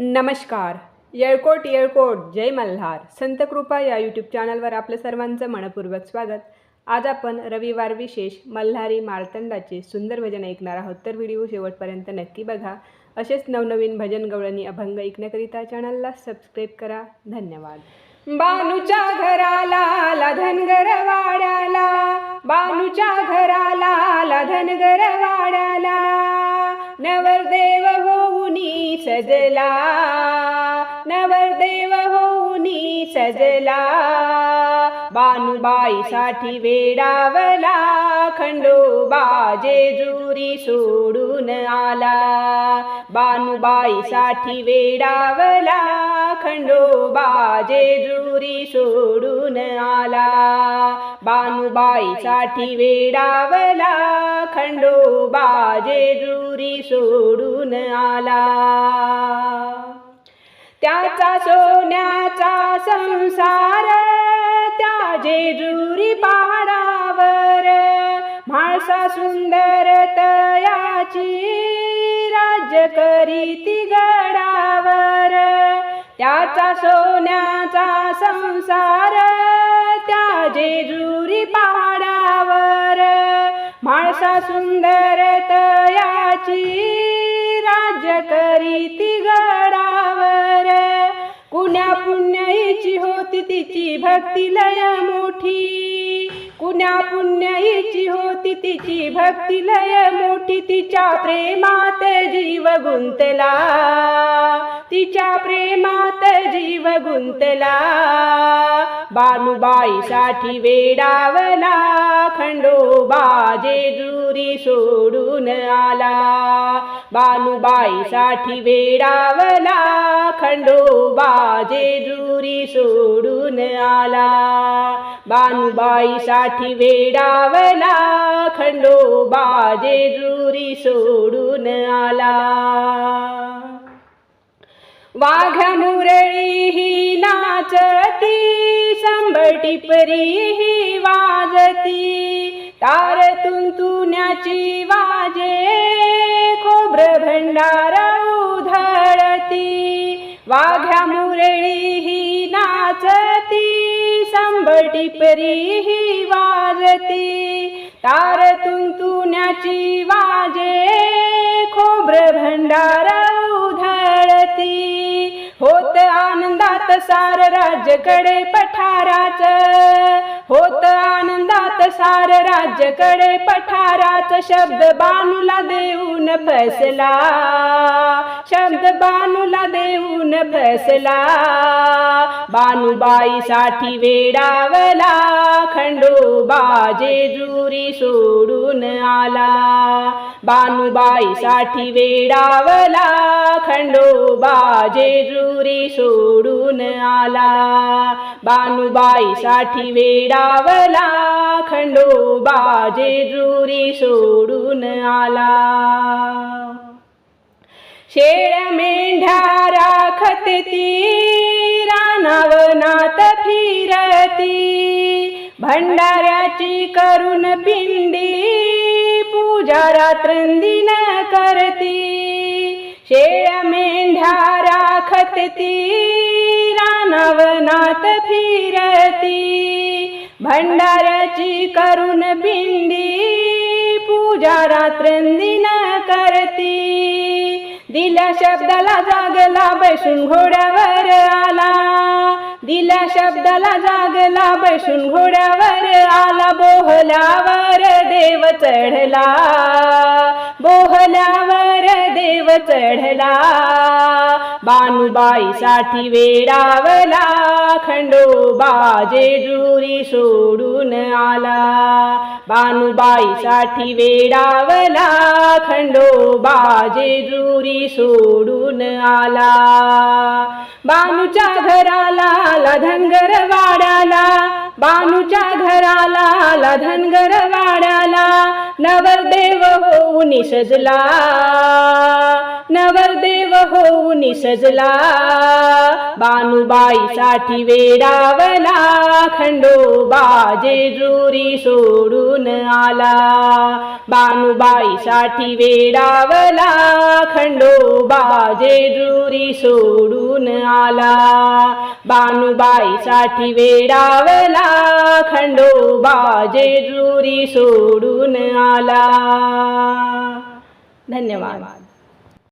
नमस्कार. येळकोट येळकोट. जय मल्हार. संतकृपा या यूट्यूब चॅनलवर आपलं सर्वांचं मनपूर्वक स्वागत. आज आपण रविवार विशेष मल्हारी मार्तंडाचे सुंदर भजन ऐकणार आहोत. तर व्हिडिओ शेवटपर्यंत नक्की बघा. असेच नवनवीन भजन गवळणी अभंग ऐकण्याकरिता चॅनलला सबस्क्राईब करा. धन्यवाद. बानूच्या घराला आला धनगर वाड्याला बानूच्या घराला आला धनगर वाड्याला नवरदेव सजला नवरदेव होऊनी सजला बानुबाईसाठी वेडावला खंडोबा जेजुरी सोडून आला. बानुबाईसाठी वेडावला खंडोबा जेजुरी सोडून आला. बानुबाईसाठी वेडावला खंडोबा जेजुरी सोडून आला. त्याचा सोन्याचा संसार त्या जेजुरी पहाडावर म्हाळसा सुंदर तयाची राज्य करीती गडावर. त्याचा सोन्याचा संसार त्या जेजुरी पहाडावर म्हाळसा सुंदर तयाची तिची भक्ती लय पुण्या कुण्या पुण्याईची होती तिची भक्ती लय मोठी तिच्या प्रेमात जीव गुंतला. तिच्या प्रेमात जीव गुंतला. बानुबाईसाठी वेडावला खंडोबा जेजुरी सोडून आला. बानुबाईसाठी वेडावला खंडोबा जेजुरी सोडून आला. बानुबाईसाठी वेडावला खंडोबा जेजुरी सोडून आला. वाघ मुरळी ही नाचती संबटी परी ही वाजती. तार तुंतुण्याची वाजे खोब्र भंडार उधळती. वाघ्या मुरळी संबटी वाजती. तार तुंतुण्याची वाजे खोब्र भंडार उधळती. होत आनंदात सार राज्यकडे पठाराच. होत आनंदात सार राज्यकडे पठाराच. शब्द बानूला देऊन फसला शब्द बानूला देऊन फसला बानूबाईसाठी वेडावला खंडोबा जेजुरी सोडून आला. बानूबाईसाठी वेडावला खंडोबा जेजुरी सोडून आला. बानूबाईसाठी वेडावला खंडोबा जेजुरी सोडून आला. शेळ मेंढ्या राखत ती रानावनात फिरती. भंडाऱ्याची करून पिंडी पूजा रात्रंदिन करती. शेळ मेंढ्या राखत ती रानावनात फिरती. भंडाऱ्याची करून पिंडी पूजा रात्रंदिन करती. दिल्या शब्दाला जागला बैसून घोड्यावर आला. दिल्या शब्दाला जागला बैसून घोड्यावर आला. बोहल्यावर देव चढला. बोहल्यावर देव चढला. बानुबाईसाठी वेडावला खंडोबा जेजुरी सोडून आला. बानुबाईसाठी वेडावला खंडोबा जेजुरी सोडून आला. बानूच्या घराला आला धनगर वाड्याला बानूच्या घराला आला धनगर वाड्याला नवरदेव होऊन सजला नवरदेव हो घेऊन सजला. बानुबाईसाठी वेडावला. खंडोबा जेजुरी सोडून आला. बानुबाईसाठी वेडावला. खंडोबा जेजुरी सोडून आला. बानुबाईसाठी वेडावला. खंडोबा जेजुरी सोडून आला. धन्यवाद.